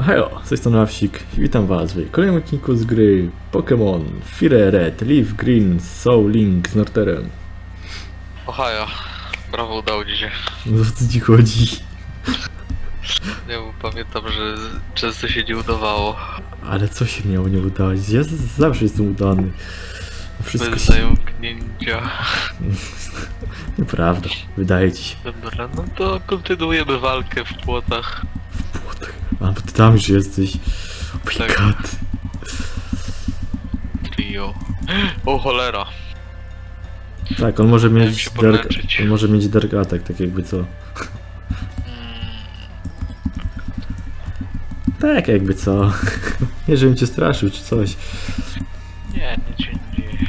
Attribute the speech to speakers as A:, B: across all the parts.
A: Hejo, z tej strony Awsik i witam was w kolejnym odcinku z gry Pokémon Fire Red, Leaf Green, Soul Link z Norterem.
B: Ohio. Brawo, udało ci się.
A: No o co ci chodzi?
B: Ja pamiętam, że często się nie udawało.
A: Ale co się miało nie udać? Ja z- zawsze jestem udany. Wszystko
B: Bez
A: się...
B: zająknięcia.
A: Nieprawda, wydaje ci się.
B: Dobra, no to kontynuujemy walkę w płotach.
A: W płotach. A, bo ty tam już jesteś. Oh my
B: Tak.
A: god.
B: Trio. O cholera.
A: Tak, on może
B: Miałem
A: mieć
B: się
A: dark...
B: podleczyć.
A: On może mieć dark attack, tak jakby co.
B: Mm,
A: Tak jakby co. Nie żebym cię straszył czy coś.
B: nie, nic się nie dzieje.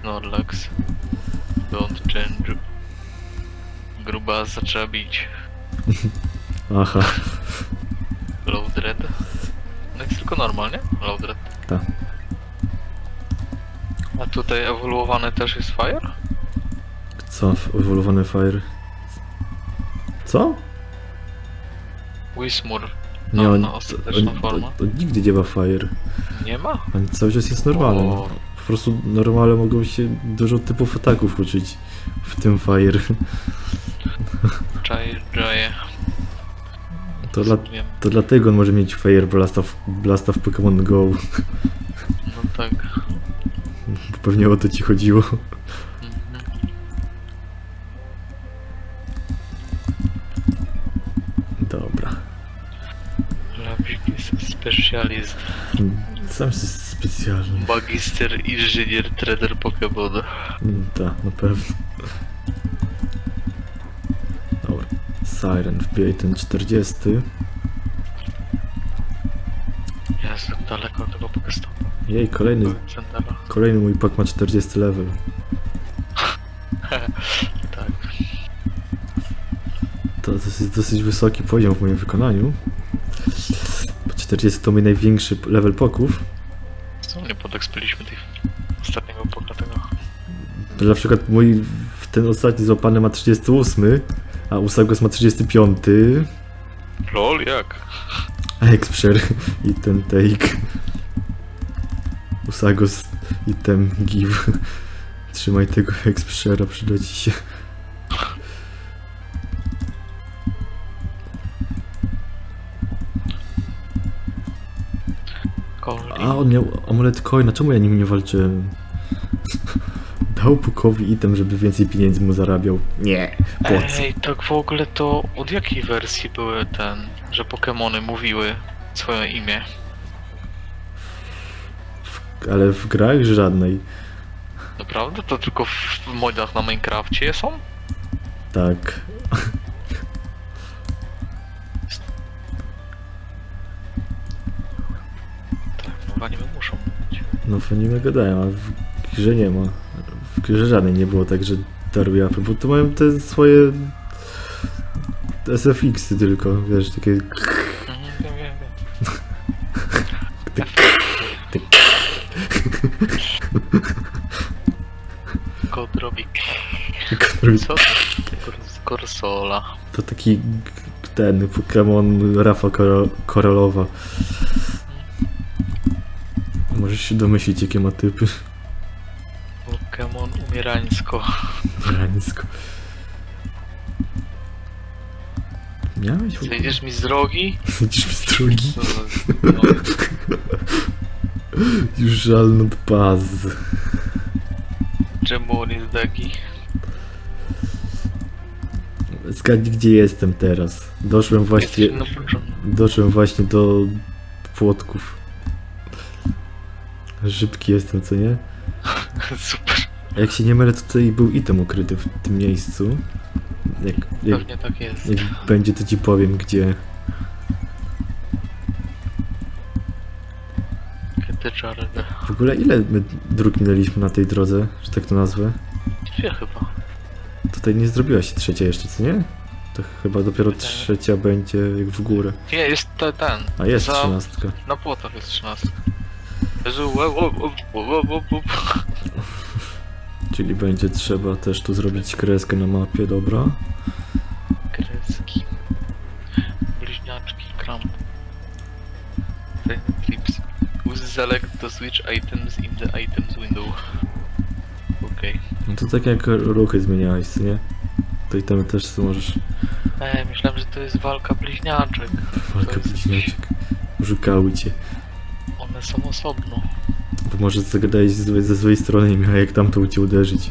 B: Snorlax. Don't change. Gruba zaczęła bić.
A: Aha,
B: Loudred. No jest tylko normalnie? Loudred.
A: tak.
B: A tutaj ewoluowany też jest Fire?
A: Co? Ewoluowany Fire? Co?
B: Wismur.
A: Nie,
B: No,
A: on,
B: no, ostateczna
A: on,
B: forma.
A: to, to nigdy nie ma Fire.
B: Nie ma?
A: On cały czas jest normalny.
B: O.
A: Po prostu normale mogą się dużo typów ataków uczyć w tym Fire.
B: Czaje, czaje.
A: To, dla,
B: Wiem.
A: to dlatego on może mieć Fire Blasta w, Blasta w Pokémon Go.
B: No tak.
A: Pewnie o to ci chodziło.
B: Mhm.
A: Dobra.
B: Jest specjalist.
A: Sam jest specjalny.
B: Magister, inżynier, trener Pokémon.
A: Mm, Tak, na pewno. Siren wbijaj ten 40.
B: Jest daleko od tego Pokestopu.
A: Jej, kolejny, kolejny mój pak ma 40 level.
B: Tak.
A: To dosyć, dosyć wysoki poziom w moim wykonaniu. Bo 40 to mój największy level poków.
B: Co nie podekspiliśmy tych ostatniego pokratego.
A: To na przykład mój w ten ostatni złapany ma 38, a Usagos ma 35,
B: LOL, jak?
A: a Express i ten take. Usagos i ten give. Trzymaj tego Expressera, przyda ci się. A, on miał amulet coina, czemu ja nim nie walczyłem? Dał Pukowi item, żeby więcej pieniędzy mu zarabiał. Nie, po co?
B: Ej, tak w ogóle to od jakiej wersji były ten, że Pokemony mówiły swoje imię?
A: Ale w grach żadnej.
B: Naprawdę? To tylko w modach na Minecrafcie są?
A: Tak.
B: Tak, no w anime muszą być.
A: No w anime gadają, a w grze nie ma. Grze żadnej nie było tak, że daruje apy, bo to mają te swoje SFX-y tylko, wiesz, takie...
B: Mhm, wiem, wiem.
A: Tyk,
B: Kod robi Co Korsola.
A: To taki ten Pokémon Rafa Koro- Korolowa. Możesz się domyślić, jakie ma typy. Miałeś?
B: Zejdziesz mi z drogi?
A: Sądzisz mi z drogi?
B: No,
A: Już żal not paz.
B: czemu on jest taki?
A: Zgadnij, gdzie jestem teraz. Doszłem właśnie... Doszłem właśnie do płotków. Szybki jestem, co nie?
B: Super,
A: jak się nie mylę, to tutaj był item ukryty w tym miejscu. Jak, jak,
B: pewnie tak jest.
A: jak będzie, to ci powiem, gdzie.
B: Kiedy czarne.
A: W ogóle ile my dróg minęliśmy na tej drodze, że tak to nazwę?
B: Dwie chyba.
A: Tutaj nie zrobiła się trzecia jeszcze, co nie? To chyba dopiero
B: Wydaje.
A: trzecia będzie jak w górę.
B: Nie, jest te, ten.
A: A jest
B: Za-
A: trzynastka.
B: Na płotach jest 13. Jezu, łe, łe, łe, łe, łe, łe.
A: Czyli będzie trzeba też tu zrobić kreskę na mapie, dobra?
B: Kreski. Bliźniaczki, kramp. Clips. Use select to switch items in the items window. Okej.
A: No to tak jak ruchy zmieniałeś, co nie? To i tam też co możesz
B: Ej, myślałem, że to jest walka bliźniaczek. jest-
A: bliźniaczek. Szukały cię.
B: One są osobno.
A: Bo może zagadałeś z złej- ze złej strony i miał jak tamtą cię uderzyć.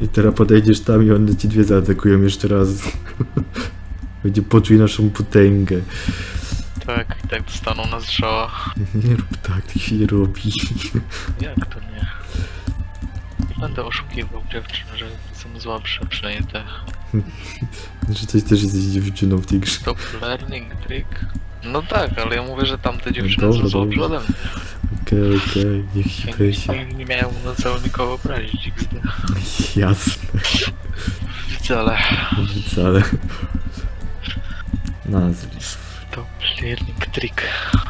A: I teraz podejdziesz tam i one ci dwie zaatakują jeszcze raz. Będzie poczuj naszą potęgę.
B: Tak, i tak dostaną na strzała.
A: Nie rób tak, tak się nie robi.
B: Jak to nie? Będę oszukiwał dziewczyn, że są słabsze, przynajmniej te.
A: Że coś też jesteś dziewczyną w tej grze.
B: Stop learning trick? No tak, ale ja mówię, że tamte dziewczyny
A: dobra,
B: są słabsze ode mnie.
A: Okej, okej, niech ci
B: Ja nie, nie miałem na cały nikogo obrazić XD.
A: Jasne,
B: Wcale.
A: wcale. Nazwisk.
B: Stop learning trick.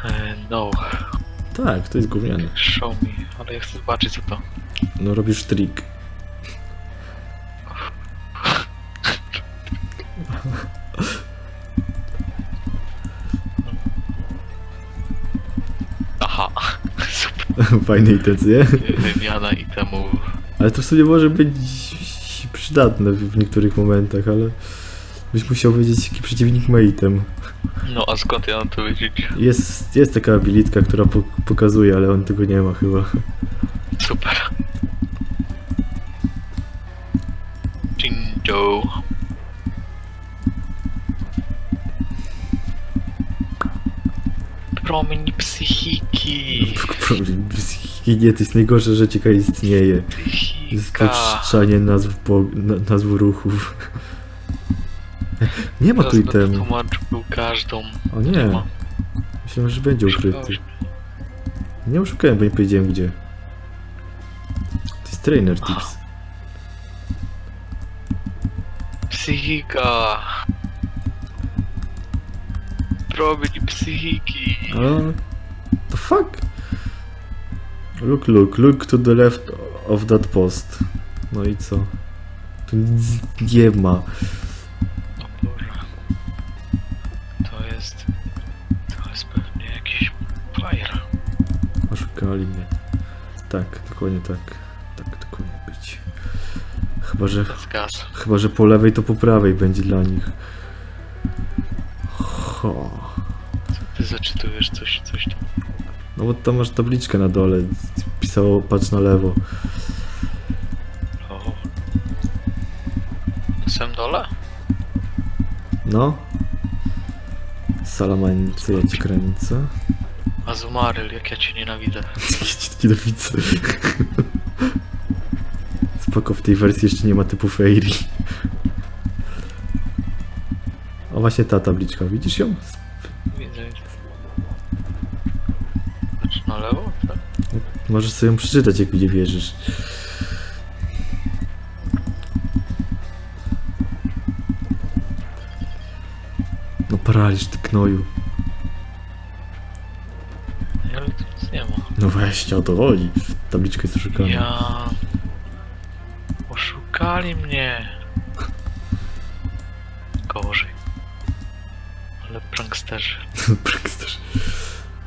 B: E, no,
A: Tak, to jest gówniane.
B: show me, ale ja chcę zobaczyć co to.
A: No robisz trik.
B: Aha, super.
A: Fajne intencje.
B: Wymiana itemów.
A: Ale to w sumie może być przydatne w niektórych momentach, ale byś musiał wiedzieć, jaki przeciwnik ma item.
B: No a skąd ja mam to wiedzieć?
A: Jest, jest taka abilitka, która po, pokazuje, ale on tego nie ma chyba.
B: Super. Promień psychiki.
A: Problem psychiki nie, to jest najgorsza rzecz, jaka istnieje.
B: Psychika.
A: Nazw, na, nazw ruchów. Nie ma tu
B: Teraz będę
A: itemu.
B: tłumaczył każdą.
A: O nie,
B: ma.
A: myślałem, że będzie ukryty. Nie oszukałem, bo nie powiedziałem gdzie. To jest trainer tips.
B: Psychika. Promień psychiki.
A: A, the fuck? Look, look, look to the left of that post. No i co? Tu nic nie ma.
B: O Boże. To jest... To jest pewnie jakiś fire.
A: Oszukali mnie. Tak, dokładnie tak. Tak, dokładnie być. Chyba, że... Chyba, że po lewej to po prawej będzie dla nich. Ho.
B: Ty zaczytujesz coś, coś tam.
A: No bo tam masz tabliczkę na dole. Pisało patrz na lewo.
B: O. Na samym dole?
A: No. Salamańce, ja ci kręcę.
B: Azumaryl, jak ja cię nienawidzę.
A: Ja cię nienawidzę. Spoko, w tej wersji jeszcze nie ma typu Fairy. O właśnie ta tabliczka, widzisz ją?
B: Widzę, widzę. Znaczy na lewo? Tak?
A: Możesz sobie ją przeczytać, jak mi nie wierzysz. No paraliż, ty knoju.
B: Nie, ale tu nic nie ma.
A: No weźcie, o to chodzi. Tabliczka jest oszukana.
B: Ja... Oszukali mnie. Gorzej. Ale pranksterzy.
A: Prankster.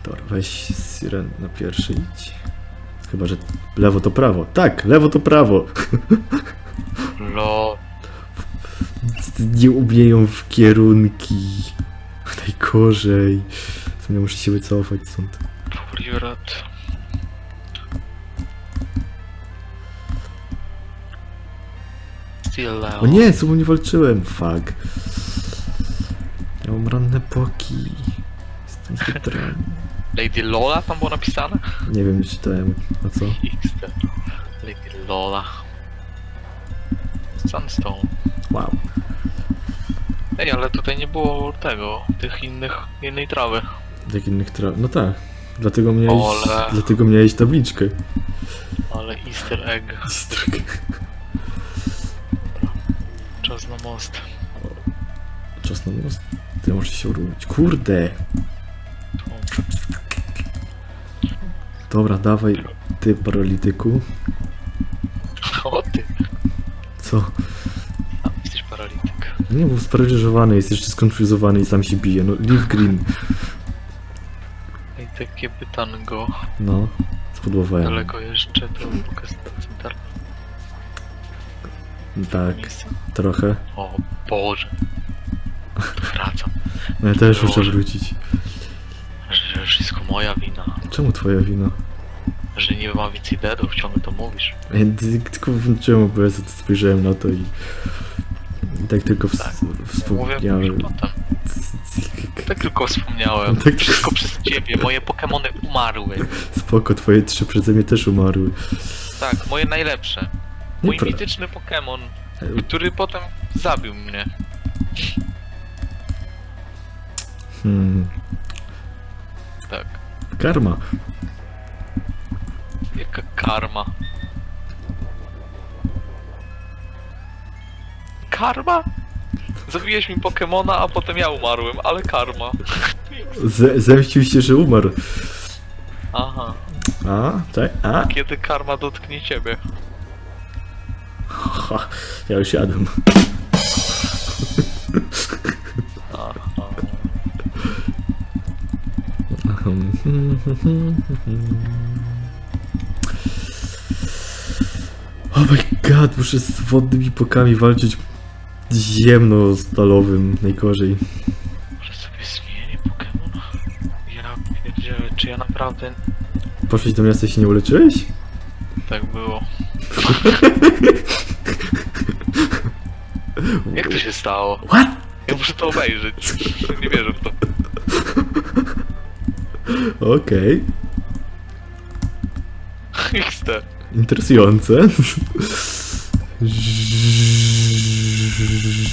A: Dobra, weź Siren na pierwszy idź. Chyba, że lewo to prawo. Tak, lewo to prawo.
B: Lo...
A: Nie umieją w kierunki. Najgorzej. Sumie muszę się wycofać stąd.
B: Priorat. Still.
A: O nie, z tobą nie walczyłem. Fuck. Ja mam ranne poki. Jestem zbyt ranny.
B: Lady Lola tam było napisane?
A: Nie wiem, nie czytałem. A co?
B: XD. Lady Lola. Sunstone.
A: Wow.
B: Ej, ale tutaj nie było tego, tych innych, innej trawy.
A: Jak innych traw. No tak. Dlatego miałeś,
B: Ole.
A: dlatego miałeś tabliczkę.
B: Ale easter egg.
A: Stryk.
B: Czas na most.
A: Czas na most. Ty możesz się uruchomić. Kurde. Dobra, dawaj ty paralityku.
B: O ty.
A: Co?
B: paralityk.
A: Nie był sparaliżowany, jest jeszcze skonfuzowany i sam się bije. No, Leaf Green.
B: I takie pytanko.
A: No, spudłowałem.
B: Daleko jeszcze do Bukasta Centar.
A: Tak, trochę.
B: O Boże. Wracam.
A: No ja też muszę
B: Boże.
A: wrócić.
B: Że wszystko moja wina.
A: Czemu twoja wina?
B: Że nie ma więcej deadów, ciągle to mówisz.
A: Tylko włączyłem OBS, to spojrzałem na to i... i tak tylko ws-
B: Tak. Mówię
A: wspomniałem.
B: potem. Tak tylko wspomniałem.
A: Tak.
B: Wszystko przez ciebie. Moje Pokemony umarły.
A: Spoko, twoje trzy przeze mnie też umarły.
B: Tak, moje najlepsze. Mój
A: Niepra-
B: mityczny Pokémon, który potem zabił mnie.
A: Hmm,
B: Tak.
A: karma.
B: Karma. Karma? Zabiłeś mi Pokemona, a potem ja umarłem, ale karma.
A: Z- zemścił się, że umarł.
B: Aha.
A: A, tak? A?
B: Kiedy karma dotknie ciebie?
A: Ha, ja już jadłem.
B: Aha.
A: Oh my god, muszę z wodnymi pokami walczyć ziemno-stalowym, najgorzej.
B: Może sobie zmienię Pokemon? Ja pierdzielę, czy ja naprawdę
A: Poszłeś do miasta i się nie uleczyłeś?
B: tak było? Jak to się stało?
A: What?
B: Ja muszę to obejrzeć. Nie wierzę w to.
A: Okej,
B: XT.
A: Interesujące.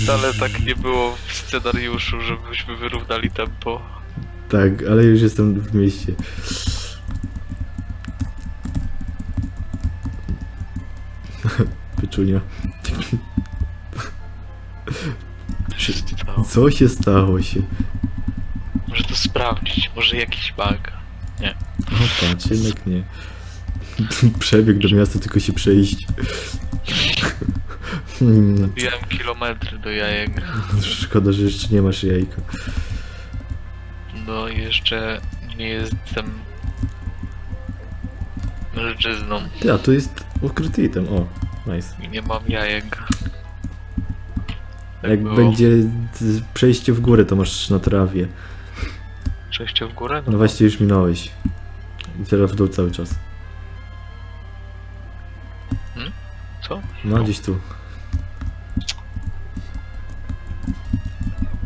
B: Wcale tak nie było w scenariuszu, żebyśmy wyrównali tempo.
A: Tak, ale już jestem w mieście. Pyczunia.
B: Co się stało?
A: Co się stało się?
B: Może to sprawdzić, może jakiś bug.
A: O patrz, jednak nie. Przebieg do miasta, tylko się przejść. Hmm,
B: kilometry do jajek.
A: Szkoda, że jeszcze nie masz jajka.
B: No i jeszcze nie jestem mężczyzną
A: Ty, a to jest ukryty item, o, nice.
B: i nie mam jajek. Tak
A: Jak
B: było.
A: będzie z- przejście w górę, to masz na trawie.
B: Przejście w górę?
A: No właśnie już minąłeś. I teraz w dół cały czas. No, gdzieś tu.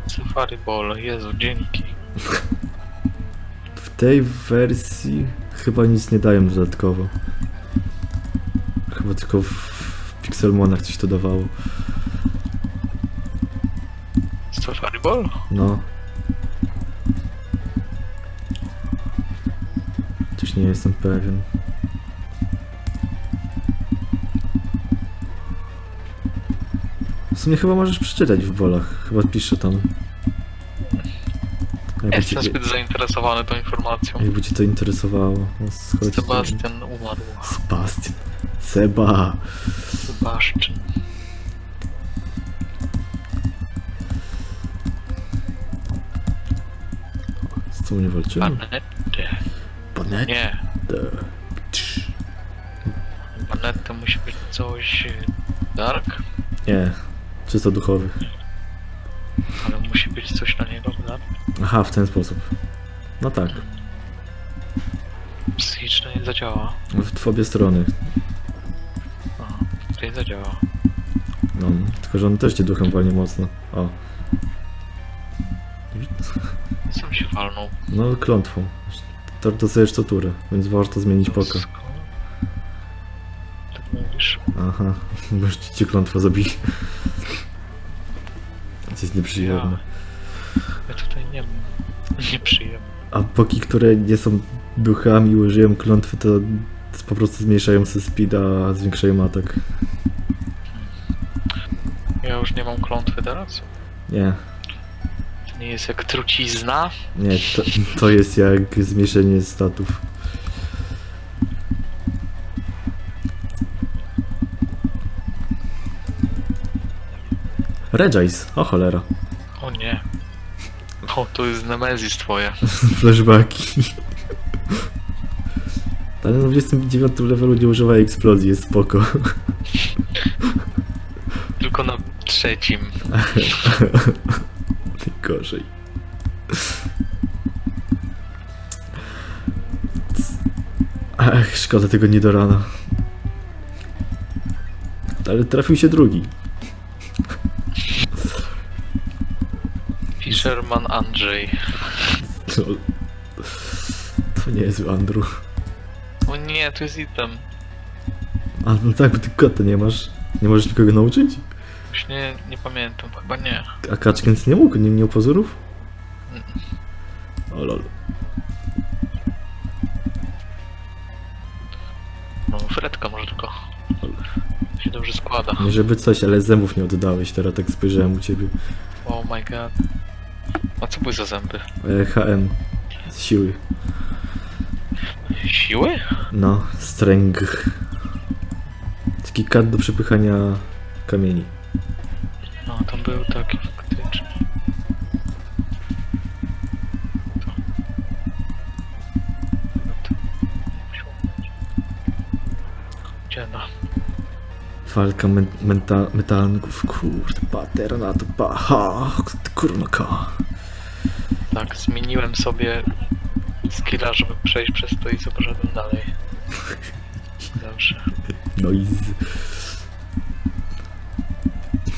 B: Safari Ball, Jezu, dzięki.
A: W tej wersji chyba nic nie dają dodatkowo. Chyba tylko w, Pixelmonach coś to dawało.
B: Safari Ball?
A: No. Coś nie jestem pewien. Sumie chyba możesz przeczytać w bolach. Chyba pisze tam. Jakby cię,
B: Jestem zbyt zainteresowany tą informacją.
A: jakby cię to interesowało. No,
B: Sebastian umarł.
A: Sebastian. Seba.
B: Sebastian.
A: Z co mnie walczymy?
B: Panette.
A: Panet?
B: Nie. Panette musi być coś... e, Dark?
A: Nie. Czysto duchowy.
B: Ale musi być coś na niego, tak?
A: Aha, w ten sposób. No tak.
B: Psychiczne nie zadziała.
A: W, w obie strony.
B: Aha, tutaj zadziała.
A: No, tylko że on też cię duchem walnie mocno. O.
B: Sam się walnął.
A: No, klątwą. To dostajesz co turę, więc warto zmienić.
B: Skąd? Tak mówisz.
A: Aha, bo już ci cię klątwa zabili. Jest nieprzyjemne.
B: Ja tutaj nie mam. Nieprzyjemne.
A: A poki, które nie są duchami i użyją klątwy, to po prostu zmniejszają sobie speeda, a zwiększają atak.
B: Ja już nie mam klątwy teraz?
A: Nie,
B: To nie jest jak trucizna?
A: nie, to, to jest jak zmniejszenie statów. Regis, o cholera.
B: O nie. O, to jest Nemesis twoja.
A: Flashbacki. Ale na 29 levelu nie używa eksplozji, jest spoko.
B: Tylko na trzecim.
A: Najgorzej. Ach, szkoda tego nie do rana. Ale trafił się drugi.
B: Fisherman Andrzej.
A: To, to nie jest Andrew.
B: O nie, to jest item.
A: A no tak, bo ty kota nie masz. Nie możesz nikogo nauczyć?
B: Już nie, nie pamiętam, chyba nie.
A: A Kaczkins nie mógł? Nie miał pozorów? O lol.
B: No, Fredka może tylko. To się dobrze składa.
A: Nie żeby coś, ale zębów nie oddałeś, teraz tak spojrzałem u ciebie.
B: Oh my god. A co były za zęby?
A: E, HM. Z siły.
B: Siły?
A: No, stręg. Taki kart do przepychania kamieni.
B: No, tam był taki faktycznie. Gdzie no?
A: Walka men menta metalnków. Kurde, paterna to pa. Ha, kurnoka.
B: Tak, zmieniłem sobie skilla, żeby przejść przez to i zobaczyłem dalej. Dobrze.
A: No i z...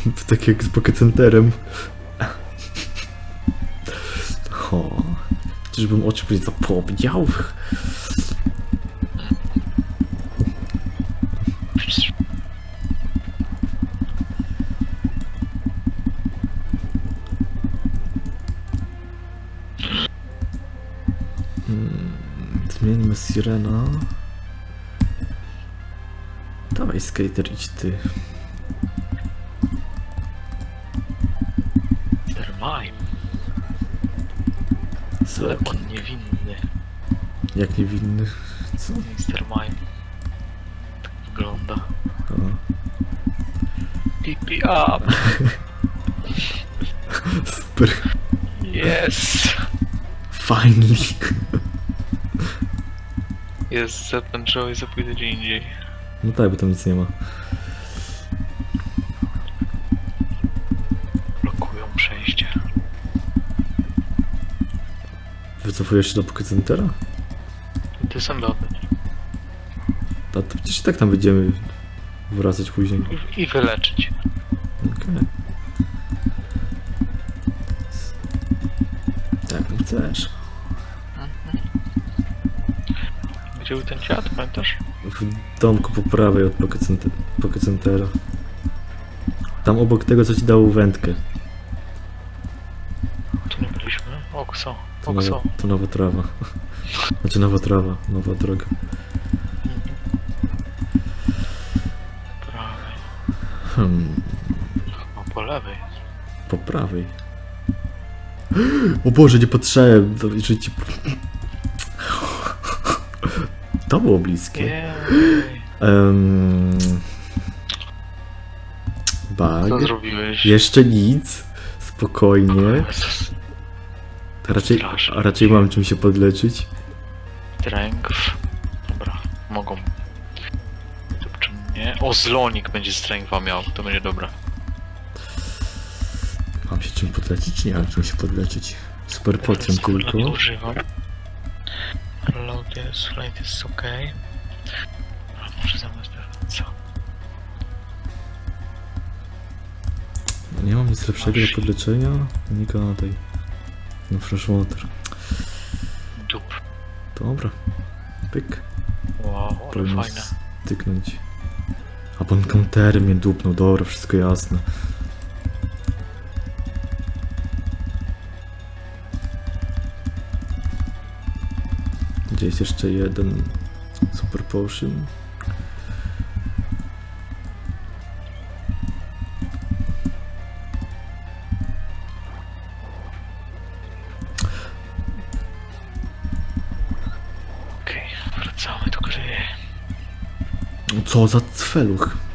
A: To tak jak z Pokecenterem. O, czyżbym oczy będzie zapomniał? Sirena. Dawaj, skater, idź ty.
B: Mime,
A: Zlep.
B: on niewinny.
A: Jak niewinny. Co?
B: Mr. Mime. Tak wygląda.
A: O.
B: Pipi up!
A: Super.
B: Yes!
A: Finally.
B: Jest zapęczyło i zapójdę gdzie indziej.
A: No tak, bo tam nic nie ma.
B: Blokują przejście.
A: Wycofujesz się do Pokecentera?
B: Ty sam oddać.
A: A to przecież i tak tam będziemy wracać później.
B: I, I wyleczyć. Gdzie był ten dziad, pamiętasz?
A: W domku po prawej od Pokecente- Pokecentera. Tam obok tego, co ci dało wędkę.
B: Tu nie byliśmy. Okso.
A: To
B: Okso.
A: nowa, to nowa trawa. Znaczy nowa trawa, nowa droga.
B: Prawej.
A: Hmm,
B: Chyba po lewej.
A: po prawej. O Boże, nie patrzałem. To, że ci... to było bliskie. Um,
B: Co
A: bug.
B: zrobiłeś?
A: Jeszcze nic. Spokojnie. Raczej,
B: Strasznie.
A: raczej mam czym się podleczyć.
B: Strength. Dobra, mogą. Czym nie? O, zlonik będzie strength'a miał, to będzie dobre.
A: Mam się czym podleczyć, czy nie mam czym się podleczyć? Super potion
B: Skórna
A: tylko.
B: nie używam. Jest, flight jest ok. A może zamiast co?
A: Nie mam nic lepszego do podleczenia. Nie gadaj. No freshwater.
B: Dup.
A: Dobra. Pyk.
B: Wow, ale fajne.
A: styknąć. A pan countery mnie dupnął, dobra, wszystko jasne. Jest jeszcze jeden super potion?
B: Okej, wracamy do gry.
A: Co za cweluch.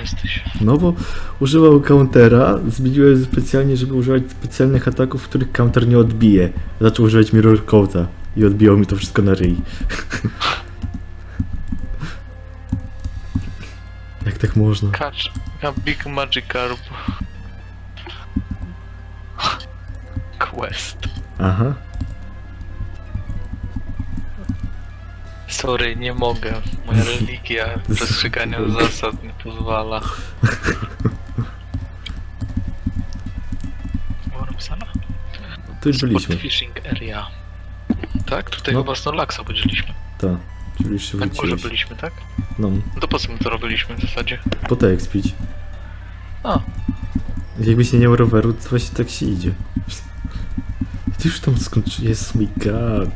B: Jesteś.
A: No bo używał countera, zmieniłem specjalnie, żeby używać specjalnych ataków, których counter nie odbije. Zaczął używać Mirror Coat'a i odbijało mi to wszystko na ryj. Jak tak można?
B: Catch a big magic carp. Quest.
A: Aha.
B: Sorry, nie mogę. Moja religia przestrzegania zasad nie pozwala. Była napisana?
A: Tu już
B: Sport
A: byliśmy.
B: fishing area. Tak? Tutaj
A: No.
B: chyba Snorlaxa będzieliśmy.
A: Tak. Czyli już się
B: Tak może
A: wróciłeś.
B: byliśmy, tak?
A: No,
B: No to po co my to robiliśmy w zasadzie?
A: po te expić.
B: A,
A: Jakbyś nie miał roweru, to właśnie tak się idzie. Ty już tam skończy... Jest mój god.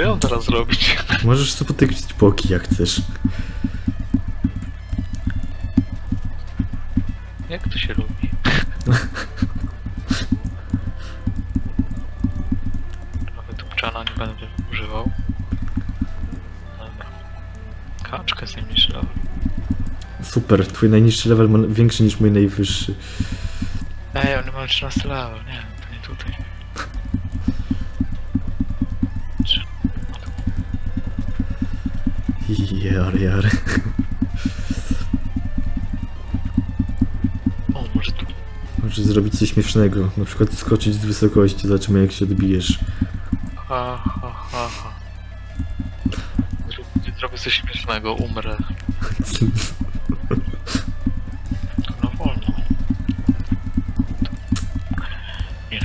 B: Co ja mam teraz zrobić?
A: Możesz sobie potekścić poki jak chcesz.
B: Jak to się robi? Trochę tupczana nie będę używał. Dobra. Kaczkę z najmniejszy level.
A: Super, twój najniższy level ma większy niż mój najwyższy.
B: Ej, on ma 13 level, nie, to nie tutaj.
A: Jar, jar.
B: O, może tu.
A: Możesz zrobić coś śmiesznego, na przykład skoczyć z wysokości, zobaczymy jak się odbijesz.
B: Ha, ha, ha, ha. Zrób- Zrobię coś śmiesznego, umrę. No wolno.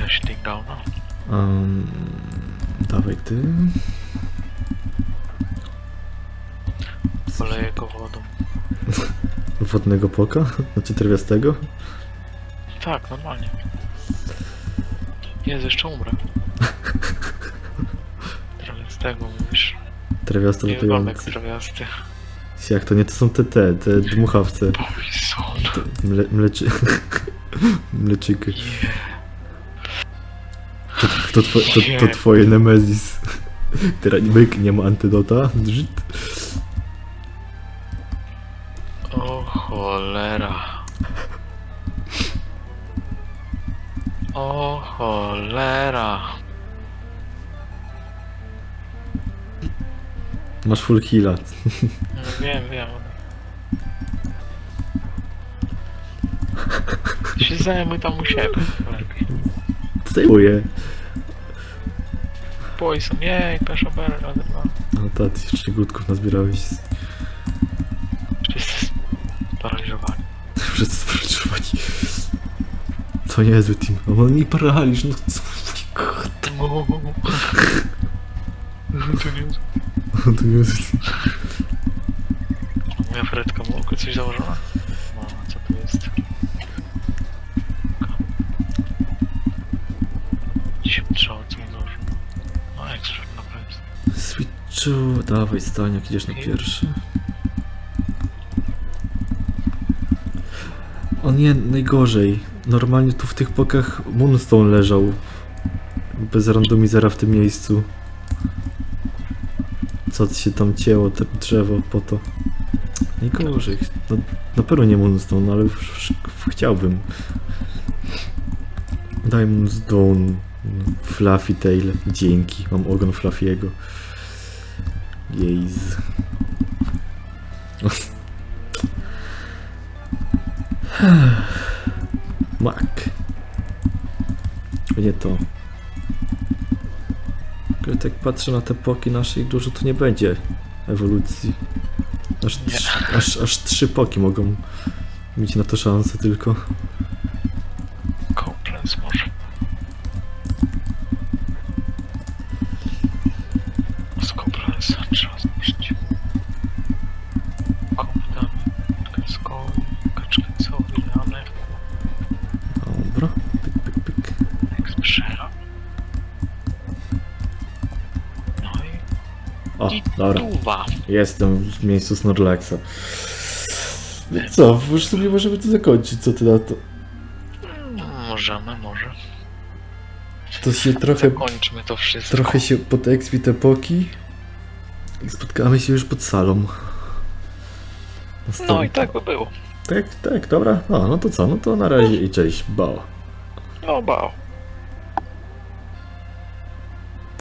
B: Się takedowna.
A: Um, dawaj ty. Wodnego poka? Znaczy trawiastego?
B: Tak, normalnie. Jezu, jeszcze umrę. Trochę z tego mówisz.
A: Trawiasto
B: Nie wygląda jak
A: latający.
B: trawiasty.
A: Jak to nie, to są te te, te dmuchawce.
B: Poison.
A: Mle, mleczy... Mleczyky.
B: Yeah.
A: To, to, two, to, to twoje Nemezis. Teraz myk, nie ma antydota. Drzyt.
B: Cholera.
A: Masz full killa.
B: No, Wiem, wiem. Ty się zajmuj tam u siebie. Lepiej.
A: Zdejmuję.
B: Poison, jej, pesza berry, razy dwa.
A: No tak, ty jeszcze głódków nazbierałeś.
B: Wszyscy sparaliżowani.
A: Wszyscy sparaliżowani. To niezły team. A on mi paraliż, no co? Team.
B: Moja fredka ma oko coś założona? No, co to jest? Dzisiaj trzeba co mu założono. No, ekspert na pewno.
A: Switchu, dawaj staniak, idziesz na pierwszy. O nie, najgorzej. Normalnie tu w tych pokach Moonstone leżał. Bez randomizera w tym miejscu. Co się tam cięło, te drzewo po to. Najgorzej. No, na pewno nie Moonstone, ale już- już chciałbym. Daj Moonstone. Fluffy Tail. Dzięki. Mam ogon Fluffiego. Jejz. Mak. Nie to. Ale tak patrzę na te poki naszej, dużo tu nie będzie ewolucji. Aż,
B: Nie.
A: trz, aż, aż trzy poki mogą mieć na to szansę tylko.
B: Koblenz może.
A: Dobra.
B: tuwa.
A: Jestem w miejscu Snorlaxa. Co, już sobie możemy to zakończyć, co ty na to?
B: Możemy, może.
A: To się trochę,
B: Zakończmy to wszystko.
A: trochę się potekstwi te poki. I spotkamy się już pod salą.
B: No i tak by było.
A: Tak, tak, dobra. No, no to co? No to na razie i cześć. Bo.
B: No bał.